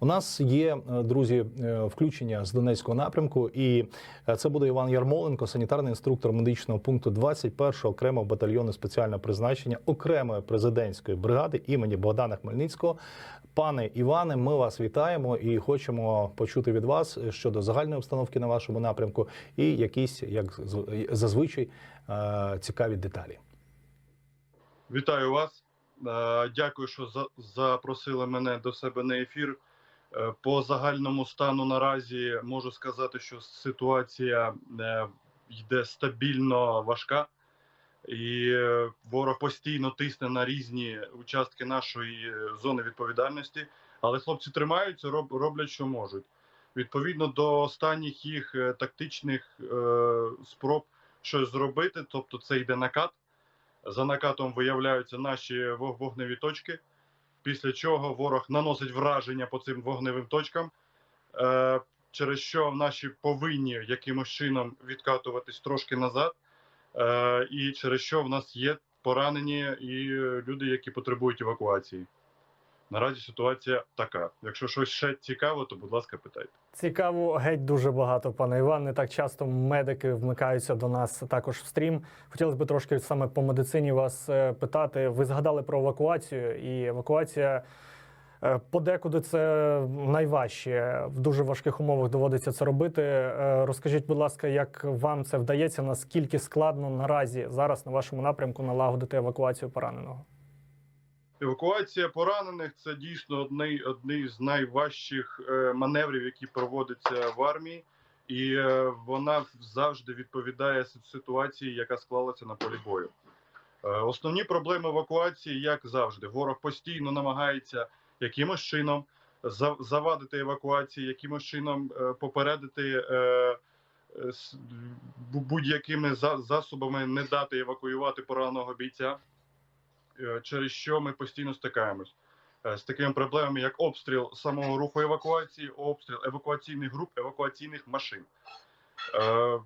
У нас є е, друзі е, включення з Донецького напрямку, і е, це буде Іван Ярмоленко, санітарний інструктор медичного пункту 21-го окремого батальйону спеціального призначення окремої президентської бригади імені Богдана Хмельницького. Пане Іване, ми вас вітаємо і хочемо почути від вас щодо загальної обстановки на вашому напрямку і якісь, як зазвичай, цікаві деталі. Вітаю вас. Дякую, що за- запросили мене до себе на ефір. Е, По загальному стану наразі можу сказати, що ситуація е, йде стабільно важка, і е, ворог постійно тисне на різні участки нашої зони відповідальності. Але хлопці тримаються, роб- роблять, що можуть. Відповідно до останніх їх тактичних спроб щось зробити, тобто це йде накат. За накатом виявляються наші вог- вогневі точки, після чого ворог наносить враження по цим вогневим точкам, е, через що наші повинні якимось чином відкатуватись трошки назад, е, і через що в нас є поранені і люди, які потребують евакуації. Наразі ситуація така. Якщо щось ще цікаво, то будь ласка, питайте. Цікаво, геть дуже багато, пане Іван. Не так часто медики вмикаються до нас також в стрім. Хотілося б трошки саме по медицині вас е, питати. Ви згадали про евакуацію, і евакуація е, подекуди це найважче. В дуже важких умовах доводиться це робити. Е, Розкажіть, будь ласка, як вам це вдається? Наскільки складно наразі зараз на вашому напрямку налагодити евакуацію пораненого? Евакуація поранених це дійсно одний, одний з найважчих е, маневрів, які проводяться в армії, і е, вона завжди відповідає ситуації, яка склалася на полі бою. Е, основні проблеми евакуації, як завжди, ворог постійно намагається якимось чином завадити евакуації, якимось чином попередити. Будь-якими за- засобами не дати евакуювати пораненого бійця через що ми постійно стикаємось е, з такими проблемами, як обстріл самого руху евакуації, обстріл евакуаційних груп, евакуаційних машин. Е,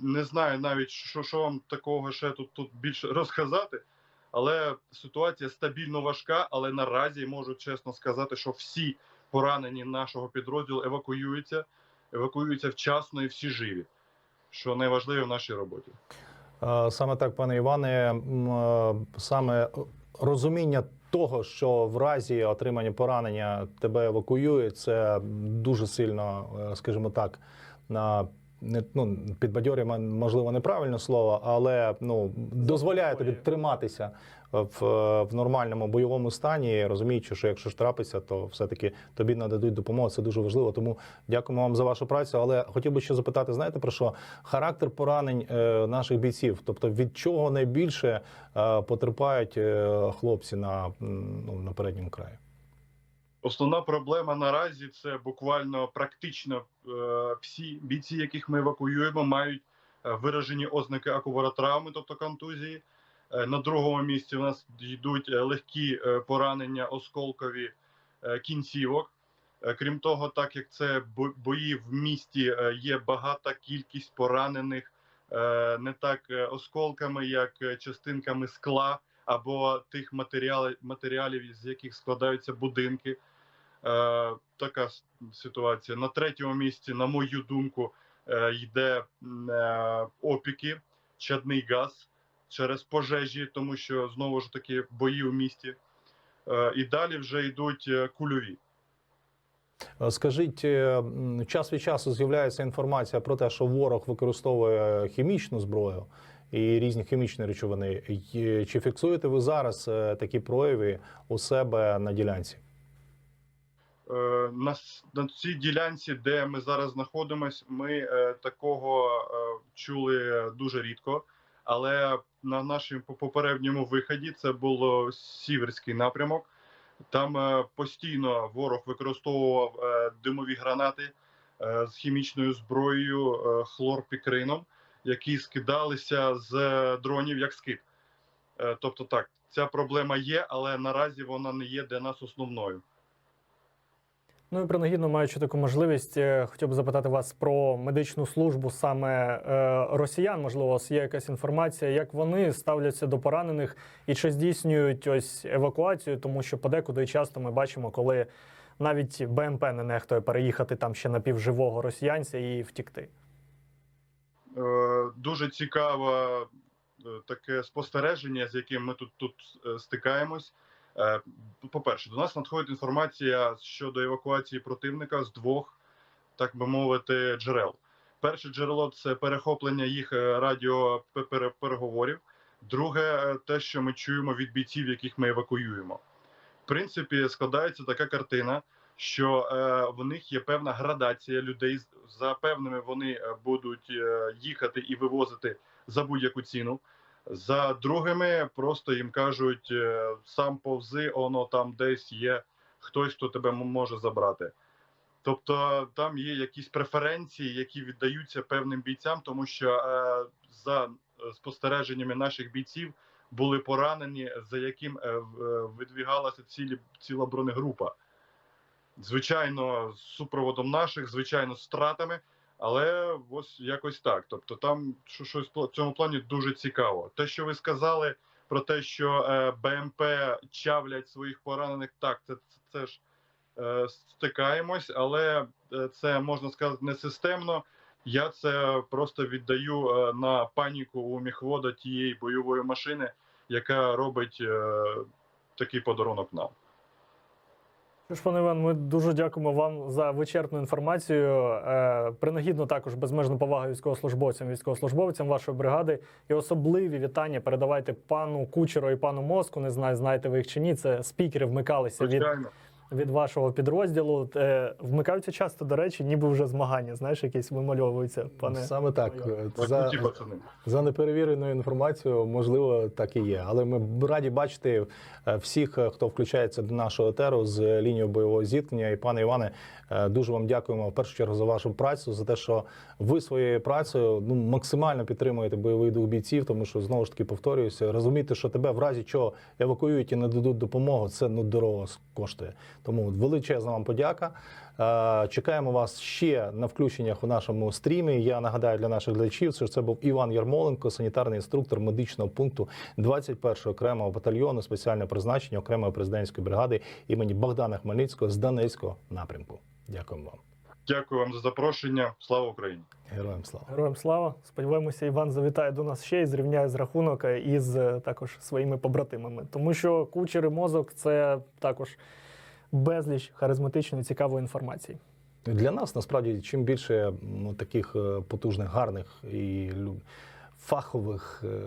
Не знаю навіть, що, що вам такого ще тут, тут більше розказати, але ситуація стабільно важка. Але наразі можу чесно сказати, що всі поранені нашого підрозділу евакуюються, евакуюються вчасно і всі живі, що найважливіше в нашій роботі. Е, Саме так, пане Іване, е, саме розуміння того, що в разі отримання поранення тебе евакуюють, це дуже сильно, е, скажімо так, на не ну підбадьорює, можливо, неправильне слово, але ну дозволяє тобі триматися в, в нормальному бойовому стані, розуміючи, що якщо ж трапиться, то все-таки тобі нададуть допомогу. Це дуже важливо. Тому дякуємо вам за вашу працю. Але хотів би ще запитати: знаєте про що? Характер поранень е, наших бійців, тобто від чого найбільше е, потерпають е, хлопці на, ну, на передньому краї? Основна проблема наразі це буквально практично е, всі бійці, яких ми евакуюємо, мають е, виражені ознаки акубаротравми, тобто контузії. Е, на другому місці у нас йдуть легкі поранення осколкові кінцівок. Крім того, так як це бої в місті, є багата кількість поранених не так осколками, як частинками скла або тих матеріалів, матеріалів, з яких складаються будинки. Е, така ситуація. На третьому місці, на мою думку, е, йде е, опіки, чадний газ через пожежі, тому що знову ж таки бої в місті. І далі вже йдуть кульові. Скажіть, час від часу з'являється інформація про те, що ворог використовує хімічну зброю і різні хімічні речовини. Чи фіксуєте ви зараз такі прояви у себе на ділянці? Е, на, на цій ділянці, де ми зараз знаходимося, ми е, такого е, чули дуже рідко. Але на нашому попередньому виході це було сіверський напрямок. Там постійно ворог використовував димові гранати з хімічною зброєю хлорпікрином, які скидалися з дронів як скид. Тобто, так, ця проблема є, але наразі вона не є для нас основною. Ну і принагідно маючи таку можливість, е, хотів би запитати вас про медичну службу саме е, росіян. Можливо, у вас є якась інформація, як вони ставляться до поранених і чи здійснюють ось евакуацію, тому що подекуди часто ми бачимо, коли навіть БМП не нехтує переїхати там ще напівживого росіянця і втікти. Е, дуже цікаве таке спостереження, з яким ми тут, тут стикаємось. Е, По-перше, до нас надходить інформація щодо евакуації противника з двох, так би мовити, джерел. Перше джерело це перехоплення їх е, радіопереговорів. Друге, е, те, що ми чуємо від бійців, яких ми евакуюємо. В принципі, складається така картина, що в них є певна градація людей. За певними вони будуть їхати і вивозити за будь-яку ціну. За другими просто їм кажуть: е, сам повзи, воно там десь є хтось, хто тебе може забрати. Тобто там є якісь преференції, які віддаються певним бійцям, тому що е, за е, спостереженнями наших бійців були поранені, за яким е, е, видвігалася цілі, ціла бронегрупа. Звичайно, з супроводом наших, звичайно, з стратами, але ось якось так. Тобто, там щось в цьому плані дуже цікаво. Те, що ви сказали про те, що е, БМП чавлять своїх поранених, так, це, це, ж е, стикаємось, але е, це можна сказати не системно. Я це просто віддаю е, на паніку у міхвода тієї бойової машини, яка робить е, такий подарунок нам. Що ж, пане Іван, ми дуже дякуємо вам за вичерпну інформацію. Е, Принагідно також безмежна повага військовослужбовцям, військовослужбовцям вашої бригади. І особливі вітання передавайте пану Кучеру і пану Моску. Не знаю, знаєте ви їх чи ні. Це спікери вмикалися Звичайно, від вашого підрозділу. Е, Вмикаються часто, до речі, ніби вже змагання. Знаєш, якісь вимальовуються, пане. Саме так. За, за неперевіреною інформацією, можливо, так і є. Але ми раді бачити е, всіх, е, хто включається до нашого етеру з лінією бойового зіткнення. І пане Іване, дуже вам дякуємо в першу чергу за вашу працю, за те, що ви своєю працею ну максимально підтримуєте бойовий дух бійців, тому що знову ж таки повторююся, розуміти, що тебе в разі чого евакуюють і не дадуть допомогу, це ну дорого коштує. Тому величезна вам подяка. Е, Чекаємо вас ще на включеннях у нашому стрімі. Я нагадаю для наших глядачів, що це був Іван Ярмоленко, санітарний інструктор медичного пункту 21-го окремого батальйону спеціального призначення окремої президентської бригади імені Богдана Хмельницького з Донецького напрямку. Дякуємо вам, Дякую вам за запрошення. Слава Україні! героям слава. Героям слава. Сподіваємося, Іван завітає до нас ще і зрівняє з рахунок е, із е, також своїми побратимами. Тому що кучер і мозок це також безліч харизматичної цікавої інформації. Для нас насправді чим більше таких е, потужних, гарних і фахових, е,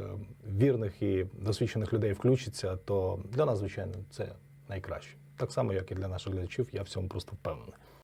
вірних і досвідчених людей включиться, то для нас, звичайно, це найкраще. Так само, як і для наших глядачів, я в цьому просто впевнений.